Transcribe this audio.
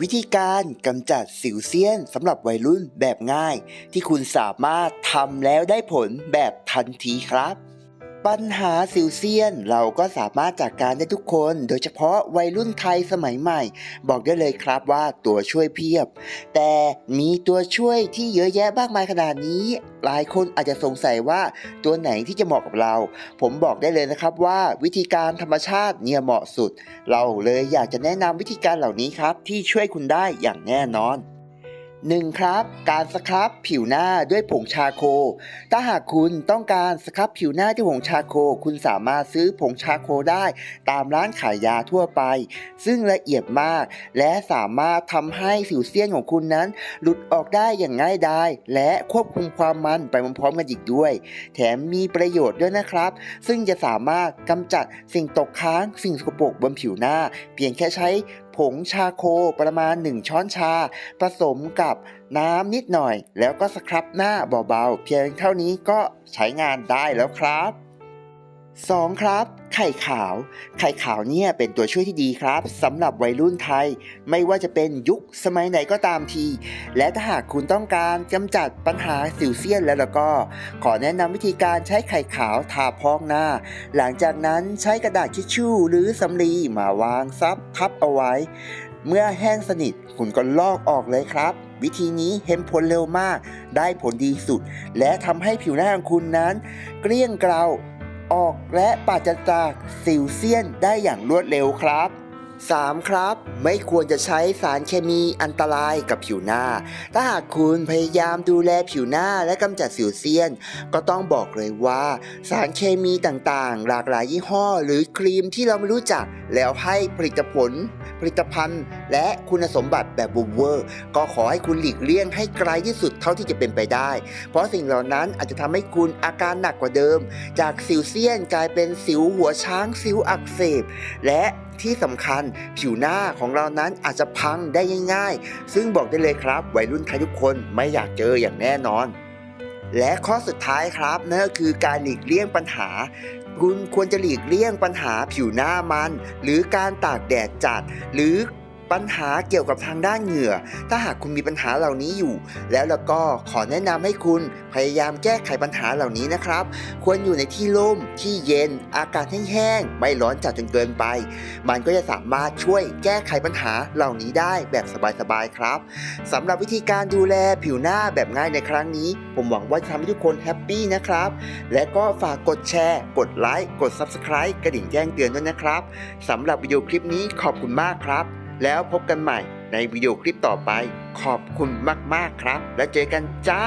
วิธีการกำจัดสิวเซียนสำหรับวัยรุ่นแบบง่าย ที่คุณสามารถทำแล้วได้ผลแบบทันทีครับ ปัญหาสิวเซียนเราก็สามารถจัดการได้ทุกคน โดยเฉพาะวัยรุ่นไทยสมัยใหม่ บอกได้เลยครับว่าตัวช่วยเพียบ แต่มีตัวช่วยที่เยอะแยะมากมายขนาดนี้ หลายคนอาจจะสงสัยว่าตัวไหนที่จะเหมาะกับเรา ผมบอกได้เลยนะครับว่าวิธีการธรรมชาติเนี่ยเหมาะสุด เราเลยอยากจะแนะนำวิธีการเหล่านี้ครับ ที่ช่วยคุณได้อย่างแน่นอน 1. ครับ การสครับผิวหน้าด้วยผงชาโค ถ้าหากคุณต้องการสครับผิวหน้าด้วยผงชาโค คุณสามารถซื้อผงชาโคได้ตามร้านขายยาทั่วไป ซึ่งละเอียดมาก และสามารถทำให้สิวเซียนของคุณนั้น หลุดออกได้อย่างง่ายดายและควบคุมความมันไปพร้อมๆกันอีกด้วย แถมมีประโยชน์ด้วยนะครับ ซึ่งจะสามารถกำจัดสิ่งตกค้างสิ่งสกปรกบนผิวหน้า เพียงแค่ใช้ผงชาโคประมาณ 1 ช้อนชา ผสมกับน้ำนิดหน่อย แล้วก็สครับหน้าเบาๆ เพียงเท่านี้ก็ใช้งานได้แล้วครับ 2. ครับ ไข่ขาว ไข่ขาวเนี่ยเป็นตัวช่วยที่ดีครับสำหรับวัยรุ่นไทย ไม่ว่าจะเป็นยุคสมัยไหนก็ตามที และถ้าหากคุณต้องการกำจัดปัญหาสิวเซียนแล้วแล้วก็ ขอแนะนำวิธีการใช้ไข่ขาวทาพอกหน้า หลังจากนั้นใช้กระดาษทิชชู่หรือสำลีมาวางซับทับเอาไว้ เมื่อแห้งสนิทคุณก็ลอกออกเลยครับวิธีนี้เห็นผลเร็วมาก ได้ผลดีสุด และทำให้ผิวหน้าของคุณนั้น เกลี้ยงเกลา ออกและปราศจากสิวเซียนได้อย่างรวดเร็วครับ 3. ครับ ไม่ควรจะใช้สารเคมีอันตรายกับผิวหน้า ถ้าหากคุณพยายามดูแลผิวหน้าและกำจัดสิวเซียน ก็ต้องบอกเลยว่า สารเคมีต่างๆ หลากหลายยี่ห้อ หรือครีมที่เราไม่รู้จักแล้วให้ผลิตผล ผลิตภัณฑ์ และคุณสมบัติแบบบูเวอร์ ก็ขอให้คุณหลีกเลี่ยงให้ไกลที่สุดเท่าที่จะเป็นไปได้ เพราะสิ่งเหล่านั้นอาจจะทำให้คุณอาการหนักกว่าเดิม จากสิวเซียนกลายเป็นสิวหัวช้างสิวอักเสบ และที่สำคัญผิวหน้าของเรานั้นอาจจะพังได้ง่ายๆ ซึ่งบอกได้เลยครับ วัยรุ่นไทยทุกคนไม่อยากเจออย่างแน่นอน และข้อสุดท้ายครับนั่นก็คือการหลีกเลี่ยงปัญหา คุณควรจะหลีกเลี่ยงปัญหาผิวหน้ามัน หรือการตากแดดจัด หรือ ปัญหาเกี่ยวกับทางด้านเหงื่อ ถ้าหากคุณมีปัญหาเหล่านี้อยู่ แล้วแล้วก็ขอแนะนำให้คุณพยายามแก้ไขปัญหาเหล่านี้นะครับ ควรอยู่ในที่ร่มที่เย็น อากาศแห้งๆไม่ร้อนจัดจนเกินไป มันก็จะสามารถช่วยแก้ไขปัญหาเหล่านี้ได้แบบสบายๆครับสำหรับวิธีการดูแลผิวหน้าแบบง่ายในครั้งนี้ ผมหวังว่าจะทำให้ทุกคนแฮปปี้นะครับ และก็ฝากกดแชร์ กดไลค์ กด Subscribe กระดิ่งแจ้งเตือนด้วยนะครับสำหรับวิดีโอคลิปนี้ขอบคุณมากครับ แล้วพบกันใหม่ในวิดีโอคลิปต่อไป ขอบคุณมาก ๆ ครับ แล้วเจอกันจ้า